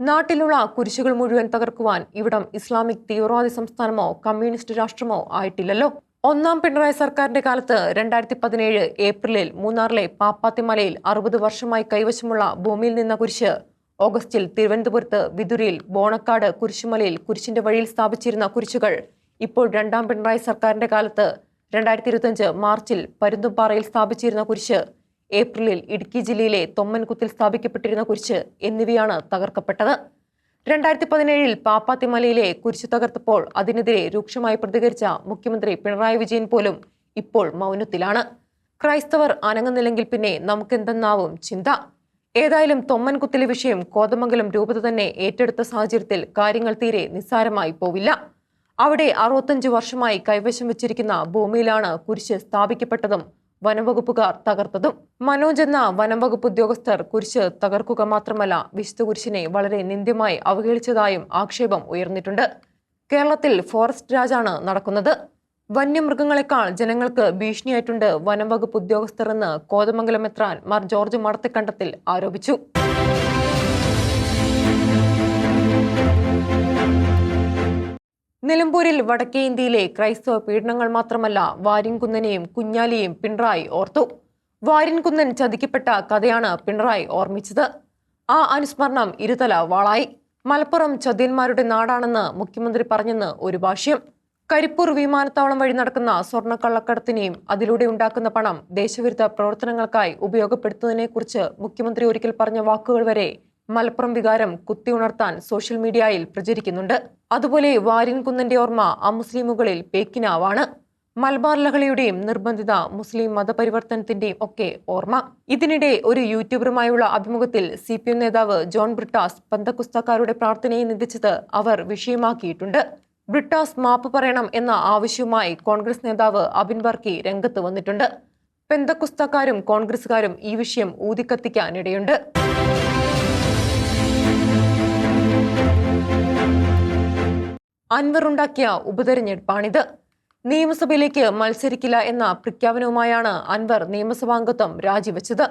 നാട്ടിലുള്ള കുരിശുകൾ മുഴുവൻ തകർക്കുവാൻ ഇവിടം ഇസ്ലാമിക് തീവ്രവാദി സംസ്ഥാനമോ കമ്മ്യൂണിസ്റ്റ് രാഷ്ട്രമോ ആയിട്ടില്ലല്ലോ. ഒന്നാം പിണറായി സർക്കാരിന്റെ കാലത്ത് രണ്ടായിരത്തി പതിനേഴ് ഏപ്രിലിൽ മൂന്നാറിലെ പാപ്പാത്തിമലയിൽ അറുപത് വർഷമായി കൈവശമുള്ള ഭൂമിയിൽ നിന്ന കുരിശ് ഓഗസ്റ്റിൽ തിരുവനന്തപുരത്ത് വിതുരിയിൽ ബോണക്കാട് കുരിശുമലയിൽ കുരിശിന്റെ വഴിയിൽ സ്ഥാപിച്ചിരുന്ന കുരിശുകൾ ഇപ്പോൾ രണ്ടാം പിണറായി സർക്കാരിന്റെ കാലത്ത് രണ്ടായിരത്തി ഇരുപത്തിയഞ്ച് മാർച്ചിൽ പരുന്തുംപാറയിൽ സ്ഥാപിച്ചിരുന്ന കുരിശ് ഏപ്രിലിൽ ഇടുക്കി ജില്ലയിലെ തൊമ്മൻകുത്തിൽ സ്ഥാപിക്കപ്പെട്ടിരുന്ന കുരിശ് എന്നിവയാണ് തകർക്കപ്പെട്ടത്. രണ്ടായിരത്തി പതിനേഴിൽ പാപ്പാത്തിമലയിലെ കുരിശു തകർത്തപ്പോൾ അതിനെതിരെ രൂക്ഷമായി പ്രതികരിച്ച മുഖ്യമന്ത്രി പിണറായി വിജയൻ പോലും ഇപ്പോൾ മൗനത്തിലാണ്. ക്രൈസ്തവർ അനങ്ങുന്നില്ലെങ്കിൽ പിന്നെ നമുക്കെന്തെന്നാവും ചിന്ത. ഏതായാലും തൊമ്മൻകുത്തിലെ വിഷയം കോതമംഗലം രൂപത തന്നെ ഏറ്റെടുത്ത സാഹചര്യത്തിൽ കാര്യങ്ങൾ തീരെ നിസ്സാരമായി പോവില്ല. അവിടെ അറുപത്തഞ്ച് വർഷമായി കൈവശം വച്ചിരിക്കുന്ന ഭൂമിയിലാണ് കുരിശ് സ്ഥാപിക്കപ്പെട്ടതും വനംവകുപ്പുകാർ തകർത്തതും മനോജ് എന്ന വനംവകുപ്പ് ഉദ്യോഗസ്ഥർ കുരിശ് തകർക്കുക മാത്രമല്ല വിശുദ്ധ കുരിശിനെ വളരെ നിന്ദ്യമായി അവഹേളിച്ചതായും ആക്ഷേപം ഉയർന്നിട്ടുണ്ട്. കേരളത്തിൽ ഫോറസ്റ്റ് രാജാണ് നടക്കുന്നത്. വന്യമൃഗങ്ങളെക്കാൾ ജനങ്ങൾക്ക് ഭീഷണിയായിട്ടുണ്ട് വനംവകുപ്പ് ഉദ്യോഗസ്ഥർ എന്ന് കോതമംഗലം എത്രാൻ മാർ ജോർജ് മടത്തിക്കണ്ടത്തിൽ ആരോപിച്ചു. നിലമ്പൂരിൽ വടക്കേ ഇന്ത്യയിലെ ക്രൈസ്തവ പീഡനങ്ങൾ മാത്രമല്ല വാരിൻകുന്നനെയും കുഞ്ഞാലിയെയും പിണറായി ഓർത്തു. വാരിൻകുന്നൻ ചതിക്കപ്പെട്ട കഥയാണ് പിണറായി ഓർമ്മിച്ചത്. ആ അനുസ്മരണം ഇരുതല വാളായി. മലപ്പുറം ചതിയന്മാരുടെ നാടാണെന്ന് മുഖ്യമന്ത്രി പറഞ്ഞെന്ന് ഒരു ഭാഷ്യം. കരിപ്പൂർ വിമാനത്താവളം വഴി നടക്കുന്ന സ്വർണക്കള്ളക്കടത്തിനെയും അതിലൂടെ ഉണ്ടാക്കുന്ന പണം ദേശവിരുദ്ധ പ്രവർത്തനങ്ങൾക്കായി ഉപയോഗപ്പെടുത്തുന്നതിനെക്കുറിച്ച് മുഖ്യമന്ത്രി ഒരിക്കൽ പറഞ്ഞ വാക്കുകൾ വരെ മലപ്പുറം വികാരം കുത്തിയുണർത്താൻ സോഷ്യൽ മീഡിയയിൽ പ്രചരിക്കുന്നുണ്ട്. അതുപോലെ വാര്യൻകുന്നന്റെ ഓർമ്മ അമുസ്ലിമുകളിൽ പേക്കിനാവാണ്. മലബാർ ലഹളയുടെയും നിർബന്ധിത മുസ്ലിം മതപരിവർത്തനത്തിന്റെയും ഒക്കെ ഓർമ്മ. ഇതിനിടെ ഒരു യൂട്യൂബറുമായുള്ള അഭിമുഖത്തിൽ സി പി എം നേതാവ് ജോൺ ബ്രിട്ടാസ് പന്തക്കുസ്തക്കാരുടെ പ്രാർത്ഥനയെ നിന്ദിച്ചത് അവർ വിഷയമാക്കിയിട്ടുണ്ട്. ബ്രിട്ടാസ് മാപ്പ് പറയണം എന്ന ആവശ്യവുമായി കോൺഗ്രസ് നേതാവ് അബിൻ വർക്കി രംഗത്ത് വന്നിട്ടുണ്ട്. പെന്തക്കുസ്തക്കാരും കോൺഗ്രസുകാരും ഈ വിഷയം ഊതിക്കത്തിക്കാനിടയുണ്ട്. അൻവർ ഉണ്ടാക്കിയ ഉപതെരഞ്ഞെടുപ്പാണിത്. നിയമസഭയിലേക്ക് മത്സരിക്കില്ല എന്ന പ്രഖ്യാപനവുമായാണ് അൻവർ നിയമസഭാംഗത്വം രാജിവെച്ചത്.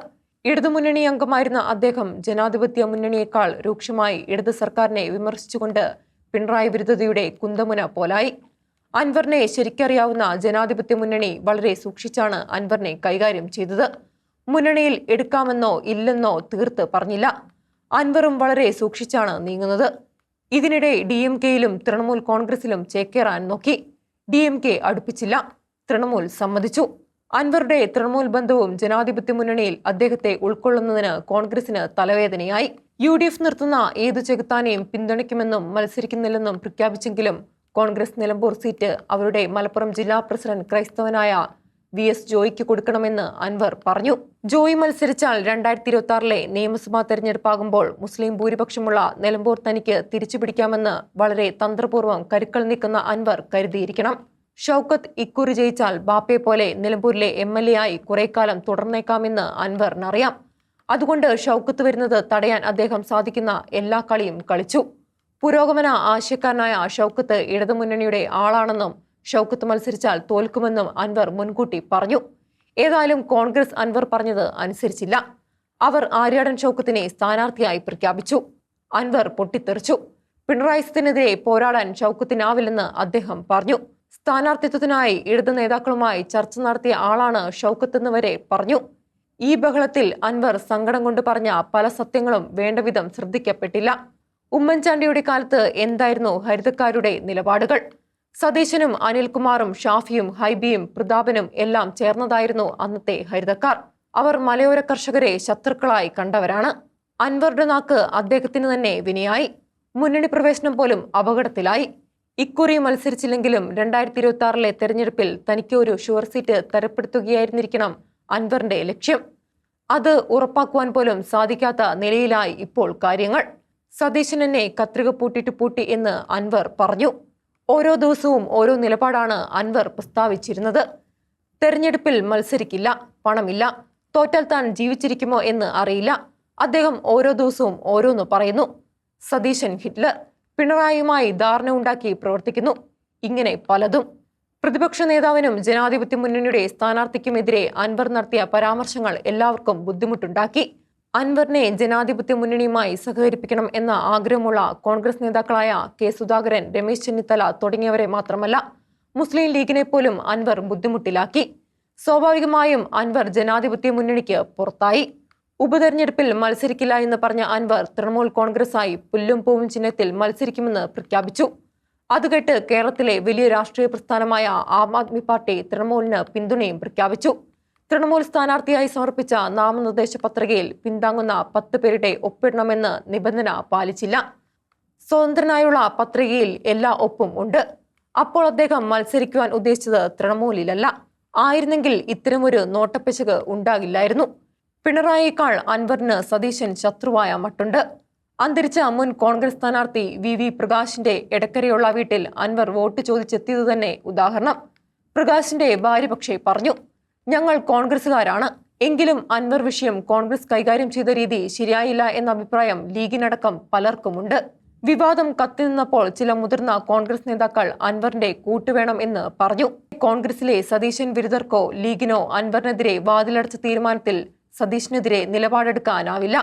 ഇടതുമുന്നണി അംഗമായിരുന്ന അദ്ദേഹം ജനാധിപത്യ മുന്നണിയേക്കാൾ രൂക്ഷമായി ഇടത് സർക്കാരിനെ വിമർശിച്ചുകൊണ്ട് പിണറായി വിരുദ്ധതയുടെ കുന്തമുന പോലായി. അൻവറിനെ ശരിക്കറിയാവുന്ന ജനാധിപത്യ മുന്നണി വളരെ സൂക്ഷിച്ചാണ് അൻവറിനെ കൈകാര്യം ചെയ്തത്. മുന്നണിയിൽ എടുക്കാമെന്നോ ഇല്ലെന്നോ തീർത്ത് പറഞ്ഞില്ല. അൻവറും വളരെ സൂക്ഷിച്ചാണ് നീങ്ങുന്നത്. ഇതിനിടെ ഡി എം കെയിലും തൃണമൂൽ കോൺഗ്രസിലും ചേക്കേറാൻ നോക്കി. ഡി എം കെ അടുപ്പിച്ചില്ല. തൃണമൂൽ സമ്മതിച്ചു. അൻവറുടെ തൃണമൂൽ ബന്ധവും ജനാധിപത്യ മുന്നണിയിൽ അദ്ദേഹത്തെ ഉൾക്കൊള്ളുന്നതിന് കോൺഗ്രസിന് തലവേദനയായി. യു ഡി എഫ് നിർത്തുന്ന ഏതു ചെകുത്താനെയും പിന്തുണയ്ക്കുമെന്നും മത്സരിക്കുന്നില്ലെന്നും പ്രഖ്യാപിച്ചെങ്കിലും കോൺഗ്രസ് നിലമ്പൂർ സീറ്റ് അവരുടെ മലപ്പുറം ജില്ലാ പ്രസിഡന്റ് ക്രൈസ്തവനായ വി എസ് ജോയിക്ക് കൊടുക്കണമെന്ന് അൻവർ പറഞ്ഞു. ജോയി മത്സരിച്ചാൽ രണ്ടായിരത്തി ഇരുപത്തി ആറിലെ നിയമസഭാ തെരഞ്ഞെടുപ്പാകുമ്പോൾ മുസ്ലിം ഭൂരിപക്ഷമുള്ള നിലമ്പൂർ തനിക്ക് തിരിച്ചുപിടിക്കാമെന്ന് വളരെ തന്ത്രപൂർവം കരുക്കൾ നീക്കുന്ന അൻവർ കരുതിയിരിക്കണം. ഷൌക്കത്ത് ഇക്കുറി ജയിച്ചാൽ ബാപ്പയെ പോലെ നിലമ്പൂരിലെ എം എൽ എ ആയി കുറേക്കാലം തുടർന്നേക്കാമെന്ന് അൻവറിനറിയാം അതുകൊണ്ട് ഷൌക്കത്ത് വരുന്നത് തടയാൻ അദ്ദേഹം സാധിക്കുന്ന എല്ലാ കളിയും കളിച്ചു. പുരോഗമന ആശയക്കാരനായ ഷൌക്കത്ത് ഇടതുമുന്നണിയുടെ ആളാണെന്നും ഷൌക്കത്ത് മത്സരിച്ചാൽ തോൽക്കുമെന്നും അൻവർ മുൻകൂട്ടി പറഞ്ഞു. ഏതായാലും കോൺഗ്രസ് അൻവർ പറഞ്ഞത് അനുസരിച്ചില്ല. അവർ ആര്യാടൻ ഷൌക്കത്തിനെ സ്ഥാനാർത്ഥിയായി പ്രഖ്യാപിച്ചു. അൻവർ പൊട്ടിത്തെറിച്ചു. പിണറായി സത്തിനെതിരെ പോരാടാൻ ഷൌക്കത്തിനാവില്ലെന്ന് അദ്ദേഹം പറഞ്ഞു. സ്ഥാനാർത്ഥിത്വത്തിനായി ഇടത് നേതാക്കളുമായി ചർച്ച നടത്തിയ ആളാണ് ഷൌക്കത്ത് എന്ന് വരെ പറഞ്ഞു. ഈ ബഹളത്തിൽ അൻവർ സങ്കടം കൊണ്ട് പറഞ്ഞ പല സത്യങ്ങളും വേണ്ടവിധം ശ്രദ്ധിക്കപ്പെട്ടില്ല. ഉമ്മൻചാണ്ടിയുടെ കാലത്ത് എന്തായിരുന്നു ഹരിതക്കാരുടെ നിലപാടുകൾ? സതീശനും അനിൽകുമാറും ഷാഫിയും ഹൈബിയും പ്രതാപനും എല്ലാം ചേർന്നതായിരുന്നു അന്നത്തെ ഹരിതക്കാർ. അവർ മലയോര കർഷകരെ ശത്രുക്കളായി കണ്ടവരാണ്. അൻവറുടെ നാക്ക് അദ്ദേഹത്തിന് തന്നെ വിനയായി. മുന്നണി പ്രവേശനം പോലും അപകടത്തിലായി. ഇക്കുറി മത്സരിച്ചില്ലെങ്കിലും രണ്ടായിരത്തി ഇരുപത്തി ആറിലെ തെരഞ്ഞെടുപ്പിൽ തനിക്ക് ഒരു ഷുവർ സീറ്റ് തരപ്പെടുത്തുകയായിരുന്നിരിക്കണം അൻവറിന്റെ ലക്ഷ്യം. അത് ഉറപ്പാക്കുവാൻ പോലും സാധിക്കാത്ത നിലയിലായി ഇപ്പോൾ കാര്യങ്ങൾ. സതീശൻ എന്നെ കത്രിക പൂട്ടിട്ട് പൂട്ടി എന്ന് അൻവർ പറഞ്ഞു. ഓരോ ദിവസവും ഓരോ നിലപാടാണ് അൻവർ പ്രസ്താവിച്ചിരുന്നത്. തെരഞ്ഞെടുപ്പിൽ മത്സരിക്കില്ല പണമില്ല. തോറ്റാൽ താൻ ജീവിച്ചിരിക്കുമോ എന്ന് അറിയില്ല. അദ്ദേഹം ഓരോ ദിവസവും ഓരോന്ന് പറയുന്നു. സതീശൻ ഹിറ്റ്ലർ പിണറായിയുമായി ധാരണ ഉണ്ടാക്കി പ്രവർത്തിക്കുന്നു. ഇങ്ങനെ പലതും. പ്രതിപക്ഷ നേതാവിനും ജനാധിപത്യ മുന്നണിയുടെ സ്ഥാനാർത്ഥിക്കുമെതിരെ അൻവർ നടത്തിയ പരാമർശങ്ങൾ എല്ലാവർക്കും ബുദ്ധിമുട്ടുണ്ടാക്കി. അൻവറിനെ ജനാധിപത്യ മുന്നണിയുമായി സഹകരിപ്പിക്കണം എന്ന ആഗ്രഹമുള്ള കോൺഗ്രസ് നേതാക്കളായ കെ സുധാകരൻ രമേശ് ചെന്നിത്തല തുടങ്ങിയവരെ മാത്രമല്ല മുസ്ലിം ലീഗിനെ പോലും അൻവർ ബുദ്ധിമുട്ടിലാക്കി. സ്വാഭാവികമായും അൻവർ ജനാധിപത്യ മുന്നണിക്ക് പുറത്തായി. ഉപതെരഞ്ഞെടുപ്പിൽ മത്സരിക്കില്ല എന്ന് പറഞ്ഞ അൻവർ തൃണമൂൽ കോൺഗ്രസായി പുല്ലും പൂവും ചിഹ്നത്തിൽ മത്സരിക്കുമെന്ന് പ്രഖ്യാപിച്ചു. അത് കേട്ട് കേരളത്തിലെ വലിയ രാഷ്ട്രീയ പ്രസ്ഥാനമായ ആം ആദ്മി പാർട്ടി തൃണമൂലിന് പിന്തുണയും പ്രഖ്യാപിച്ചു. തൃണമൂൽ സ്ഥാനാർത്ഥിയായി സമർപ്പിച്ച നാമനിർദ്ദേശ പത്രികയിൽ പിന്താങ്ങുന്ന പത്ത് പേരുടെ ഒപ്പിടണമെന്ന് നിബന്ധന പാലിച്ചില്ല. സ്വതന്ത്രനായുള്ള പത്രികയിൽ എല്ലാ ഒപ്പും ഉണ്ട്. അപ്പോൾ അദ്ദേഹം മത്സരിക്കുവാൻ ഉദ്ദേശിച്ചത് തൃണമൂലിലല്ല. ആയിരുന്നെങ്കിൽ ഇത്തരമൊരു നോട്ടപ്പിശക് ഉണ്ടാകില്ലായിരുന്നു. പിണറായിയേക്കാൾ അൻവറിന് സതീശൻ ശത്രുവായ മട്ടുണ്ട്. അന്തരിച്ച മുൻ കോൺഗ്രസ് സ്ഥാനാർത്ഥി വി വി പ്രകാശിന്റെ എടക്കരയുള്ള വീട്ടിൽ അൻവർ വോട്ട് ചോദിച്ചെത്തിയത് തന്നെ ഉദാഹരണം. പ്രകാശിന്റെ ഭാര്യ പക്ഷേ പറഞ്ഞു. ഞങ്ങൾ കോൺഗ്രസുകാരാണ് എങ്കിലും അൻവർ വിഷയം കോൺഗ്രസ് കൈകാര്യം ചെയ്ത രീതി ശരിയായില്ല എന്ന അഭിപ്രായം ലീഗിനടക്കം പലർക്കുമുണ്ട്. വിവാദം കത്തിനിന്നപ്പോൾ ചില മുതിർന്ന കോൺഗ്രസ് നേതാക്കൾ അൻവറിന്റെ കൂട്ടുവേണം എന്ന് പറഞ്ഞു. കോൺഗ്രസിലെ സതീശൻ വിരുദ്ധർക്കോ ലീഗിനോ അൻവറിനെതിരെ വാതിലടച്ച തീരുമാനത്തിൽ സതീഷിനെതിരെ നിലപാടെടുക്കാനാവില്ല.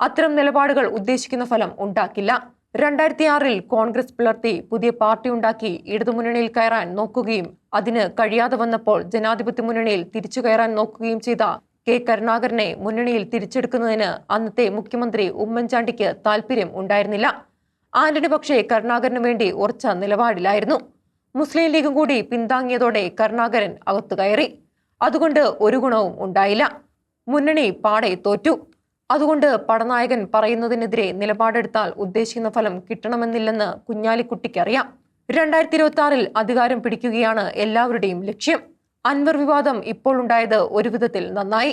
അത്തരം നിലപാടുകൾ ഉദ്ദേശിക്കുന്ന ഫലം ഉണ്ടാക്കില്ല. രണ്ടായിരത്തി ആറിൽ കോൺഗ്രസ് പിളർത്തി പുതിയ പാർട്ടി ഉണ്ടാക്കി ഇടതുമുന്നണിയിൽ കയറാൻ നോക്കുകയും അതിന് കഴിയാതെ വന്നപ്പോൾ ജനാധിപത്യ മുന്നണിയിൽ തിരിച്ചു കയറാൻ നോക്കുകയും ചെയ്ത കെ കരുണാകരനെ മുന്നണിയിൽ തിരിച്ചെടുക്കുന്നതിന് അന്നത്തെ മുഖ്യമന്ത്രി ഉമ്മൻചാണ്ടിക്ക് താല്പര്യം ഉണ്ടായിരുന്നില്ല. ആന്റണി പക്ഷേ കരുണാകരന് വേണ്ടി ഉറച്ച നിലപാടിലായിരുന്നു. മുസ്ലിം ലീഗും കൂടി പിന്താങ്ങിയതോടെ കരുണാകരൻ അകത്തു കയറി. അതുകൊണ്ട് ഒരു ഗുണവും ഉണ്ടായില്ല. മുന്നണി പാടെ തോറ്റു. അതുകൊണ്ട് പടനായകൻ പറയുന്നതിനെതിരെ നിലപാടെടുത്താൽ ഉദ്ദേശിക്കുന്ന ഫലം കിട്ടണമെന്നില്ലെന്ന് കുഞ്ഞാലിക്കുട്ടിക്കറിയാം രണ്ടായിരത്തി ഇരുപത്തി ആറിൽ അധികാരം പിടിക്കുകയാണ് എല്ലാവരുടെയും ലക്ഷ്യം. അൻവർ വിവാദം ഇപ്പോൾ ഉണ്ടായത് ഒരു വിധത്തിൽ നന്നായി.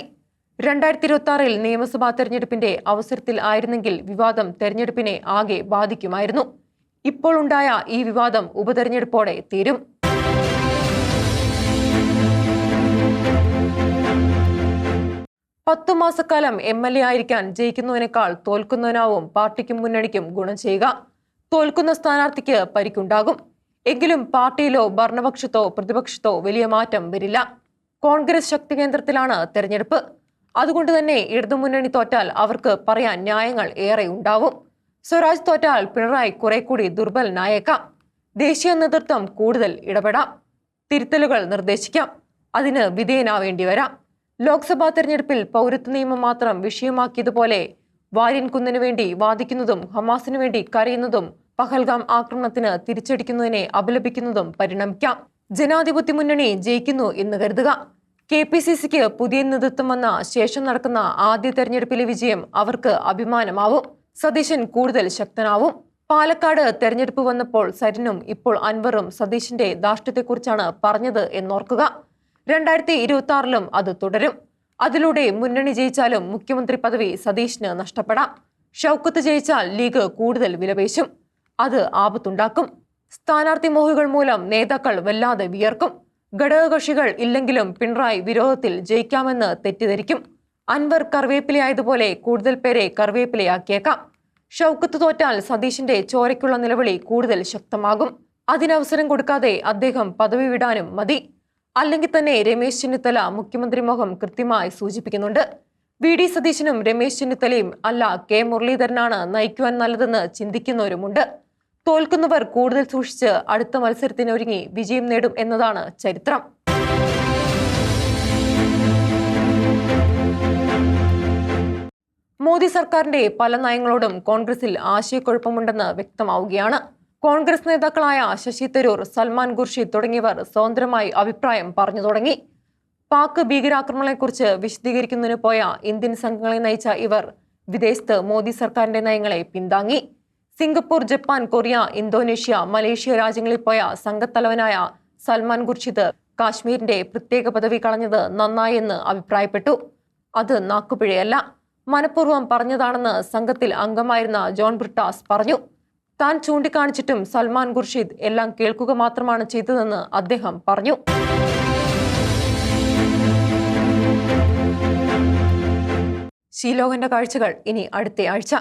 രണ്ടായിരത്തി ഇരുപത്തി ആറിൽ നിയമസഭാ തെരഞ്ഞെടുപ്പിന്റെ അവസരത്തിൽ ആയിരുന്നെങ്കിൽ വിവാദം തെരഞ്ഞെടുപ്പിനെ ആകെ ബാധിക്കുമായിരുന്നു. ഇപ്പോൾ ഉണ്ടായ ഈ വിവാദം ഉപതെരഞ്ഞെടുപ്പോടെ തീരും. പത്തു മാസക്കാലം എം എൽ എ ആയിരിക്കാൻ ജയിക്കുന്നതിനേക്കാൾ തോൽക്കുന്നതിനാവും പാർട്ടിക്കും മുന്നണിക്കും ഗുണം ചെയ്യുക. തോൽക്കുന്ന സ്ഥാനാർത്ഥിക്ക് പരിക്കുണ്ടാകും. എങ്കിലും പാർട്ടിയിലോ ഭരണപക്ഷത്തോ പ്രതിപക്ഷത്തോ വലിയ മാറ്റം വരില്ല. കോൺഗ്രസ് ശക്തി കേന്ദ്രത്തിലാണ് തെരഞ്ഞെടുപ്പ്. അതുകൊണ്ട് തന്നെ ഇടതുമുന്നണി തോറ്റാൽ അവർക്ക് പറയാൻ ന്യായങ്ങൾ ഏറെ ഉണ്ടാവും. സ്വരാജ് തോറ്റാൽ പിണറായി കുറെ കൂടി ദുർബലനായേക്കാം ദേശീയ നേതൃത്വം കൂടുതൽ ഇടപെടാം. തിരുത്തലുകൾ നിർദ്ദേശിക്കാം. അതിന് വിധേയനാവേണ്ടി വരാം. ലോക്സഭാ തെരഞ്ഞെടുപ്പിൽ പൗരത്വ നിയമം മാത്രം വിഷയമാക്കിയതുപോലെ വാര്യൻകുന്നിനു വേണ്ടി വാദിക്കുന്നതും ഹമാസിനു വേണ്ടി കരയുന്നതും പഹൽഗാം ആക്രമണത്തിന് തിരിച്ചടിക്കുന്നതിനെ അപലപിക്കുന്നതും പരിണമിക്കാം. ജനാധിപത്യ മുന്നണി ജയിക്കുന്നു എന്ന് കരുതുക. കെ പി സി സിക്ക് പുതിയ നേതൃത്വം വന്ന ശേഷം നടക്കുന്ന ആദ്യ തെരഞ്ഞെടുപ്പിലെ വിജയം അവർക്ക് അഭിമാനമാവും. സതീശൻ കൂടുതൽ ശക്തനാവും. പാലക്കാട് തെരഞ്ഞെടുപ്പ് വന്നപ്പോൾ സരിനും ഇപ്പോൾ അൻവറും സതീശിന്റെ ധാർഷ്ട്യത്തെക്കുറിച്ചാണ് പറഞ്ഞത് എന്നോർക്കുക. രണ്ടായിരത്തി ഇരുപത്തി ആറിലും അത് തുടരും. അതിലൂടെ മുന്നണി ജയിച്ചാലും മുഖ്യമന്ത്രി പദവി സതീഷിന് നഷ്ടപ്പെടാം. ഷൗക്കത്ത് ജയിച്ചാൽ ലീഗ് കൂടുതൽ വിലപേശും. അത് ആപത്തുണ്ടാക്കും. സ്ഥാനാർത്ഥി മോഹികൾ മൂലം നേതാക്കൾ വല്ലാതെ വിയർക്കും. ഘടകകക്ഷികൾ ഇല്ലെങ്കിലും പിണറായി വിരോധത്തിൽ ജയിക്കാമെന്ന് തെറ്റിദ്ധരിക്കും. അൻവർ കറിവേപ്പിലയായതുപോലെ കൂടുതൽ പേരെ കറിവേപ്പിലയാക്കിയേക്കാം. ഷൗക്കത്ത് തോറ്റാൽ സതീഷിന്റെ ചോരയ്ക്കുള്ള നിലവിളി കൂടുതൽ ശക്തമാകും. അതിനവസരം കൊടുക്കാതെ അദ്ദേഹം പദവി വിടാനും മതി. അല്ലെങ്കിൽ തന്നെ രമേശ് ചെന്നിത്തല മുഖ്യമന്ത്രി മോഹം കൃത്യമായി സൂചിപ്പിക്കുന്നുണ്ട്. വി ഡി സതീശനും രമേശ് ചെന്നിത്തലയും അല്ല കെ മുരളീധരനാണ് നയിക്കുവാൻ നല്ലതെന്ന് ചിന്തിക്കുന്നവരുമുണ്ട്. തോൽക്കുന്നവർ കൂടുതൽ സൂക്ഷിച്ച് അടുത്ത മത്സരത്തിനൊരുങ്ങി വിജയം നേടും എന്നതാണ് ചരിത്രം. മോദി സർക്കാരിന്റെ പല നയങ്ങളോടും കോൺഗ്രസിൽ ആശയക്കുഴപ്പമുണ്ടെന്ന് വ്യക്തമാവുകയാണ്. കോൺഗ്രസ് നേതാക്കളായ ശശി തരൂർ സൽമാൻ ഖുർഷി തുടങ്ങിയവർ സ്വതന്ത്രമായി അഭിപ്രായം പറഞ്ഞു തുടങ്ങി. പാക് ഭീകരാക്രമണങ്ങളെക്കുറിച്ച് വിശദീകരിക്കുന്നതിന് പോയ ഇന്ത്യൻ സംഘങ്ങളെ നയിച്ച ഇവർ വിദേശത്ത് മോദി സർക്കാരിന്റെ നയങ്ങളെ പിന്താങ്ങി. Singapore Japan Korea Indonesia Malaysia രാജ്യങ്ങളിൽ പോയ സംഘത്തലവനായ സൽമാൻ ഖുർഷിദ് കാശ്മീരിന്റെ പ്രത്യേക പദവി കളഞ്ഞത് നന്നായെന്ന് അഭിപ്രായപ്പെട്ടു. അത് നാക്കുപിഴയല്ല. മനഃപൂർവം പറഞ്ഞതാണെന്ന് സംഘത്തിൽ അംഗമായിരുന്ന ജോൺ ബ്രിട്ടാസ് പറഞ്ഞു. താൻ ചൂണ്ടിക്കാണിച്ചിട്ടും സൽമാൻ ഖുർഷിദ് എല്ലാം കേൾക്കുക മാത്രമാണ് ചെയ്തതെന്ന് അദ്ദേഹം പറഞ്ഞു. ശീലോകന്റെ കാഴ്ചകൾ ഇനി അടുത്ത ആഴ്ച.